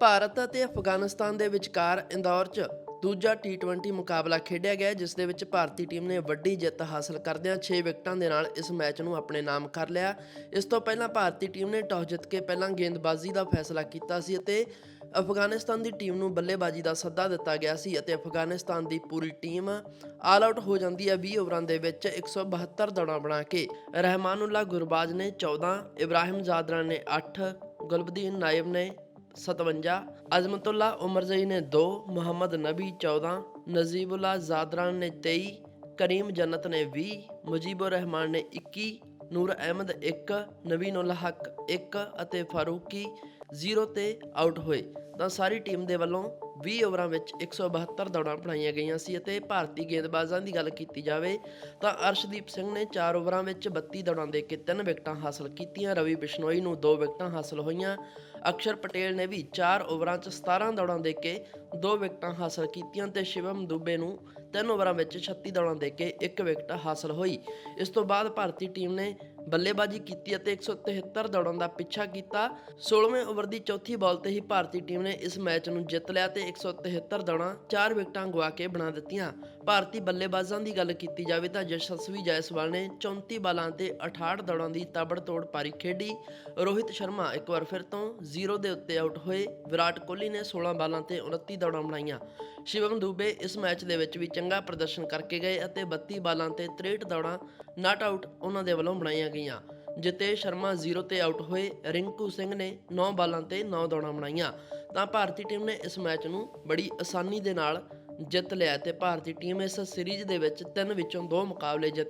ਭਾਰਤ ਅਤੇ ਅਫਗਾਨਿਸਤਾਨ ਦੇ ਵਿਚਕਾਰ ਇੰਦੌਰ 'ਚ ਦੂਜਾ T20 ਮੁਕਾਬਲਾ ਖੇਡਿਆ ਗਿਆ, ਜਿਸ ਦੇ ਵਿੱਚ ਭਾਰਤੀ ਟੀਮ ਨੇ ਵੱਡੀ ਜਿੱਤ ਹਾਸਲ ਕਰਦਿਆਂ 6 ਵਿਕਟਾਂ ਦੇ ਨਾਲ ਇਸ ਮੈਚ ਨੂੰ ਆਪਣੇ ਨਾਮ ਕਰ ਲਿਆ। ਇਸ ਤੋਂ ਪਹਿਲਾਂ ਭਾਰਤੀ ਟੀਮ ਨੇ ਟਾਸ ਜਿੱਤ ਕੇ ਪਹਿਲਾਂ ਗੇਂਦਬਾਜ਼ੀ ਦਾ ਫੈਸਲਾ ਕੀਤਾ ਸੀ ਅਤੇ ਅਫਗਾਨਿਸਤਾਨ ਦੀ ਟੀਮ ਨੂੰ ਬੱਲੇਬਾਜ਼ੀ ਦਾ ਸੱਦਾ ਦਿੱਤਾ ਗਿਆ ਸੀ ਅਤੇ ਅਫਗਾਨਿਸਤਾਨ ਦੀ ਪੂਰੀ ਟੀਮ ਆਲ ਆਊਟ ਹੋ ਜਾਂਦੀ ਹੈ 20 ਓਵਰਾਂ ਦੇ ਵਿੱਚ 172 ਦੌੜਾਂ ਬਣਾ ਕੇ। ਰਹਿਮਾਨੁੱਲਾ ਗੁਰਬਾਜ ਨੇ 14 ਇਬਰਾਹਿਮ ਜ਼ਾਦਰਾ ਨੇ 8 ਗੁਲਬਦੀਨ ਨਾਇਬ ਨੇ सतवंजा अजमतुल्ला उमरजई ने दो मोहम्मद नबी चौदह नजीबुल्ला जादरान ने तेई ਕਰੀਮ ਜੰਨਤ ਨੇ 20 ਮੁਜੀਬੁਰ ਰਹਿਮਾਨ ਨੇ 21 ਨੂਰ ਅਹਿਮਦ 1 ਨਵੀਨੁਲ ਹਕ 1 ਅਤੇ ਫਾਰੂਕੀ 0 ਤੇ ਆਊਟ ਹੋਏ। ਤਾਂ ਸਾਰੀ ਟੀਮ ਦੇ ਵੱਲੋਂ 20 ਓਵਰਾਂ ਵਿੱਚ 172 ਦੌੜਾਂ ਬਣਾਈਆਂ ਗਈਆਂ ਸੀ ਅਤੇ ਭਾਰਤੀ ਗੇਂਦਬਾਜ਼ਾਂ ਦੀ ਗੱਲ ਕੀਤੀ ਜਾਵੇ ਤਾਂ ਅਰਸ਼ਦੀਪ ਸਿੰਘ ਨੇ 4 ਓਵਰਾਂ ਵਿੱਚ 32 ਦੌੜਾਂ ਦੇ ਕੇ 3 ਵਿਕਟਾਂ ਹਾਸਲ ਕੀਤੀਆਂ। ਰਵੀ ਬਿਸ਼ਨੋਈ ਨੂੰ 2 ਵਿਕਟਾਂ ਹਾਸਲ ਹੋਈਆਂ। ਅਕਸ਼ਰ ਪਟੇਲ ਨੇ ਵੀ 4 ਓਵਰਾਂ 'ਚ 17 ਦੌੜਾਂ ਦੇ ਕੇ 2 ਵਿਕਟਾਂ ਹਾਸਲ ਕੀਤੀਆਂ ਤੇ ਸ਼ਿਵਮ ਦੁਬੇ ਨੂੰ 3 ਓਵਰਾਂ ਵਿੱਚ 36 ਦੌੜਾਂ ਦੇ ਕੇ 1 ਵਿਕਟ ਹਾਸਲ ਹੋਈ। ਇਸ ਤੋਂ ਬਾਅਦ ਭਾਰਤੀ ਟੀਮ ਨੇ ਬੱਲੇਬਾਜ਼ੀ ਕੀਤੀ ਅਤੇ 173 ਦੌੜਾਂ ਦਾ ਪਿੱਛਾ ਕੀਤਾ। 16ਵੇਂ ਓਵਰ ਦੀ ਚੌਥੀ ਬਾਲ ਤੇ ਹੀ ਭਾਰਤੀ ਟੀਮ ਨੇ ਇਸ ਮੈਚ ਨੂੰ ਜਿੱਤ ਲਿਆ ਤੇ 173 ਦੌੜਾਂ 4 ਵਿਕਟਾਂ ਗਵਾ ਕੇ ਬਣਾ ਦਿੱਤੀਆਂ। ਭਾਰਤੀ ਬੱਲੇਬਾਜ਼ਾਂ ਦੀ ਗੱਲ ਕੀਤੀ ਜਾਵੇ ਤਾਂ ਯਸ਼ਸਵੀ ਜੈਸਵਾਲ ਨੇ 34 ਬਾਲਾਂ ਤੇ 68 ਦੌੜਾਂ ਦੀ ਤਾਬੜਤੋੜ ਪਾਰੀ ਖੇਡੀ। ਰੋਹਿਤ ਸ਼ਰਮਾ ਇੱਕ ਵਾਰ ਫਿਰ ਤੋਂ 0 ਦੇ ਉੱਤੇ ਆਊਟ ਹੋਏ। ਵਿਰਾਟ ਕੋਹਲੀ ਨੇ 16 ਬਾਲਾਂ ਤੇ 29 ਦੌੜਾਂ ਬਣਾਈਆਂ। ਸ਼ਿਵਮ ਦੁਬੇ ਇਸ ਮੈਚ ਦੇ ਵਿੱਚ ਵੀ ਚੰਗਾ ਪ੍ਰਦਰਸ਼ਨ ਕਰਕੇ ਗਏ ਅਤੇ 32 ਬਾਲਾਂ ਤੇ 63 ਦੌੜਾਂ ਨਾਟ ਆਊਟ ਉਹਨਾਂ ਦੇ ਵੱਲੋਂ ਬਣਾਈਆਂ ਗਈਆਂ। ਜਿਤੇ ਸ਼ਰਮਾ 0 ਤੇ ਆਊਟ ਹੋਏ। ਰਿੰਕੂ ਸਿੰਘ ਨੇ 9 ਬਾਲਾਂ ਤੇ 9 ਦੌੜਾਂ ਬਣਾਈਆਂ। ਤਾਂ ਭਾਰਤੀ ਟੀਮ ਨੇ ਇਸ ਮੈਚ ਨੂੰ ਬੜੀ ਆਸਾਨੀ ਦੇ ਨਾਲ ਜਿੱਤ ਲਿਆ ਤੇ ਭਾਰਤੀ ਟੀਮ ਇਸ ਸੀਰੀਜ਼ ਦੇ ਵਿੱਚ ਤਿੰਨ ਵਿੱਚੋਂ ਦੋ ਮੁਕਾਬਲੇ ਜਿੱਤ